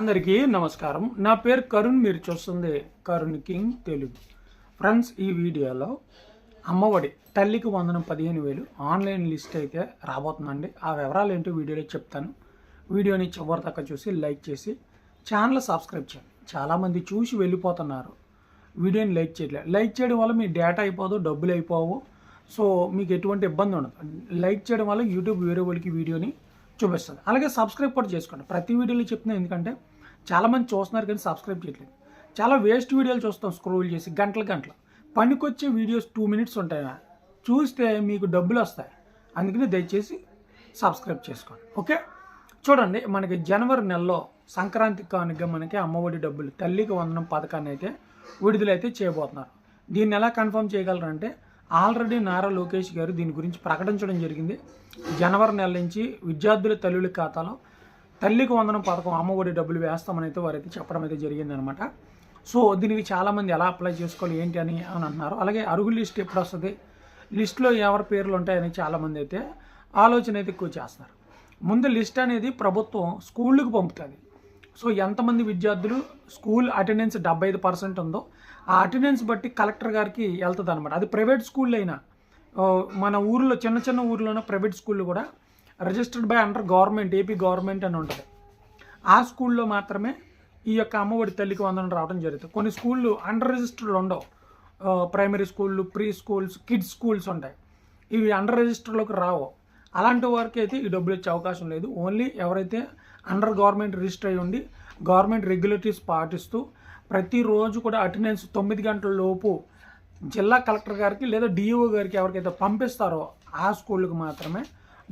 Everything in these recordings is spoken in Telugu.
అందరికీ నమస్కారం. నా పేరు కరుణ్ మీరు చూస్తుంది కరుణ్ కింగ్ తెలుగు. ఫ్రెండ్స్ ఈ వీడియోలో అమ్మఒడి తల్లికి వందనం పదిహేను వేలు ఆన్లైన్ లిస్ట్ అయితే రాబోతుందండి. ఆ వివరాలు ఏంటో వీడియోలో చెప్తాను. వీడియోని చివరి దాకా చూసి లైక్ చేసి ఛానల్ సబ్స్క్రైబ్ చేయండి. చాలామంది చూసి వెళ్ళిపోతున్నారు. వీడియోని లైక్ చేయట్లేదు లైక్ చేయడం వల్ల మీ డేటా అయిపోదు డబ్బులు అయిపోవు. సో మీకు ఎటువంటి ఇబ్బంది ఉండదు. లైక్ చేయడం వల్ల యూట్యూబ్ వేరే వాళ్ళకి వీడియోని చూపిస్తుంది. అలాగే సబ్స్క్రైబ్ కూడా చేసుకోండి. ప్రతి వీడియోలో చెప్తున్నా ఎందుకంటే చాలామంది చూస్తున్నారు కానీ సబ్స్క్రైబ్ చేయట్లేదు. చాలా వేస్ట్ వీడియోలు చూస్తాం స్క్రోల్ చేసి గంటల గంటలు. పనికొచ్చే వీడియోస్ టూ మినిట్స్ ఉంటాయి? చూస్తే మీకు డబ్బులు వస్తాయి. అందుకని దయచేసి సబ్స్క్రైబ్ చేసుకోండి. ఓకే? చూడండి మనకి జనవరి నెలలో సంక్రాంతి కానుక మనకి అమ్మఒడి డబ్బులు తల్లికి వందనం పథకాన్ని అయితే విడుదలైతే చేయబోతున్నారు. దీన్ని ఎలా కన్ఫర్మ్ చేయగలరంటే ఆల్రెడీ నారా లోకేష్ గారు దీని గురించి ప్రకటించడం జరిగింది. జనవరి నెల నుంచి విద్యార్థుల తల్లుల ఖాతాలో తల్లికి వందనం పథకం అమ్మఒడి డబ్బులు వేస్తామని అయితే వారైతే చెప్పడం అయితే జరిగింది అనమాట సో దీనికి చాలామంది ఎలా అప్లై చేసుకోవాలి ఏంటి అని అని అంటున్నారు. అలాగే అరుగు లిస్ట్ ఎప్పుడు వస్తుంది? లిస్ట్లో ఎవరి పేర్లు ఉంటాయని చాలామంది అయితే ఆలోచన అయితే ఎక్కువ చేస్తున్నారు. ముందు లిస్ట్ అనేది ప్రభుత్వం స్కూళ్ళకి పంపుతుంది. సో ఎంతమంది విద్యార్థులు స్కూల్ అటెండెన్స్ డెబ్బై ఐదు పర్సెంట్ ఉందో ఆ అటెండెన్స్ బట్టి కలెక్టర్ గారికి వెళ్తుంది అనమాట అది ప్రైవేట్ స్కూల్ అయినా మన ఊర్లో చిన్న చిన్న ఊర్లోనే ప్రైవేట్ స్కూళ్ళు కూడా registered by under government AP government అని ఉంటుంది. ఆ స్కూల్లో మాత్రమే ఈ యొక్క అమ్మఒడి తల్లికి వందనం రావడం జరుగుతుంది. కొన్ని స్కూళ్ళు అండర్ రిజిస్టర్డ్ ఉండవు. ప్రైమరీ స్కూళ్ళు ప్రీ స్కూల్స్ కిడ్స్ స్కూల్స్ ఉంటాయి. ఇవి అండర్ రిజిస్టర్లోకి రావు. అలాంటి వారికి అయితే ఈ డబ్బులు ఇచ్చే అవకాశం లేదు. ఓన్లీ ఎవరైతే అండర్ గవర్నమెంట్ రిజిస్టర్ అయి ఉండి గవర్నమెంట్ రెగ్యులేటరీస్ పాటిస్తూ ప్రతిరోజు కూడా అటెండెన్స్ తొమ్మిది గంటల లోపు జిల్లా కలెక్టర్ గారికి లేదా డిఈఓ గారికి ఎవరికైతే పంపిస్తారో ఆ స్కూళ్ళకి మాత్రమే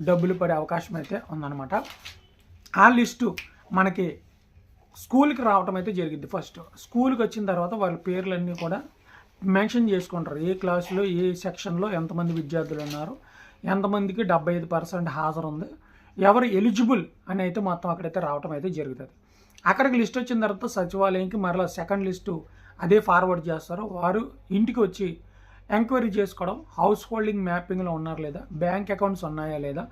డబ్బులు పడే అవకాశం అయితే ఉందన్నమాట. ఆ లిస్టు మనకి స్కూల్కి రావటం అయితే జరిగింది ఫస్ట్. స్కూల్కి వచ్చిన తర్వాత వాళ్ళ పేర్లన్నీ కూడా మెన్షన్ చేసుకుంటారు. ఏ క్లాసులో ఏ సెక్షన్లో ఎంతమంది విద్యార్థులు ఉన్నారు ఎంతమందికి డెబ్బై ఐదు పర్సెంట్ హాజరు ఉంది ఎవరు ఎలిజిబుల్ అని అయితే మొత్తం అక్కడైతే రావటం అయితే జరుగుతుంది. అక్కడికి లిస్ట్ వచ్చిన తర్వాత సచివాలయంకి మరలా సెకండ్ లిస్టు అదే ఫార్వర్డ్ చేస్తారు. వారు ఇంటికి వచ్చి ఎంక్వైరీ చేసుకోవడం హౌస్ హోల్డింగ్ మ్యాపింగ్లో ఉన్నారు లేదా బ్యాంక్ అకౌంట్స్ ఉన్నాయా లేదా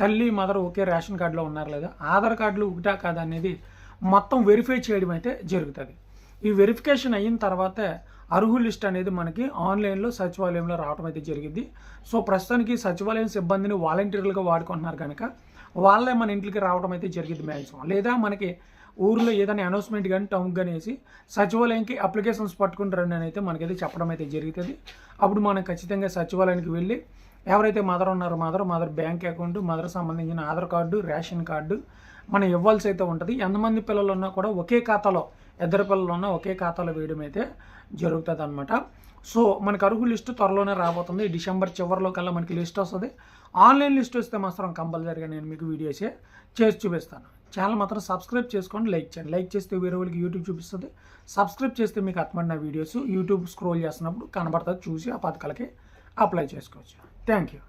తల్లి మదర్ ఒకే రేషన్ కార్డులో ఉన్నారు లేదా ఆధార్ కార్డులు ఒకటా కాదా అనేది మొత్తం వెరిఫై చేయడం అయితే జరుగుతుంది. ఈ వెరిఫికేషన్ అయిన తర్వాతే అర్హు లిస్ట్ అనేది మనకి ఆన్లైన్లో సచివాలయంలో రావడం అయితే జరిగింది. సో ప్రస్తుతానికి సచివాలయం సిబ్బందిని వాలంటీర్లుగా వాడుకుంటున్నారు కనుక వాళ్ళే మన ఇంటికి రావడం అయితే జరిగింది మ్యాక్సిమం లేదా మనకి ఊర్లో ఏదైనా అనౌన్స్మెంట్ కానీ టౌన్ కానీ వేసి సచివాలయంకి అప్లికేషన్స్ పట్టుకుంటారని అయితే మనకైతే చెప్పడం అయితే జరుగుతుంది. అప్పుడు మనం ఖచ్చితంగా సచివాలయానికి వెళ్ళి ఎవరైతే మదర్ ఉన్నారో mother mother bank account mother సంబంధించిన ఆధార్ కార్డు రేషన్ కార్డు మనం ఇవ్వాల్సి అయితే ఉంటుంది. ఎంతమంది పిల్లలు ఉన్నా కూడా ఒకే ఖాతాలో ఇద్దరు పిల్లలు ఉన్నా ఒకే ఖాతాలో వేయడం అయితే జరుగుతుంది అనమాట సో మనకు అర్హు లిస్టు త్వరలోనే రాబోతుంది. డిసెంబర్ చివరిలో కల్లా మనకి లిస్ట్ వస్తుంది. ఆన్లైన్ లిస్ట్ వస్తే మాత్రం కంపల్సరీగా నేను మీకు వీడియోసే చేసి చూపిస్తాను. ఛానల్ మాత్రం సబ్స్క్రైబ్ చేసుకోండి లైక్ చేయండి. లైక్ చేస్తే వేరే వాళ్ళకి యూట్యూబ్ చూపిస్తుంది. సబ్స్క్రైబ్ చేస్తే మీకు అర్థమైన వీడియోస్ యూట్యూబ్ స్క్రోల్ చేస్తున్నప్పుడు కనబడుతుంది చూసి ఆ పథకాలకి అప్లై చేసుకోవచ్చు. Thank you.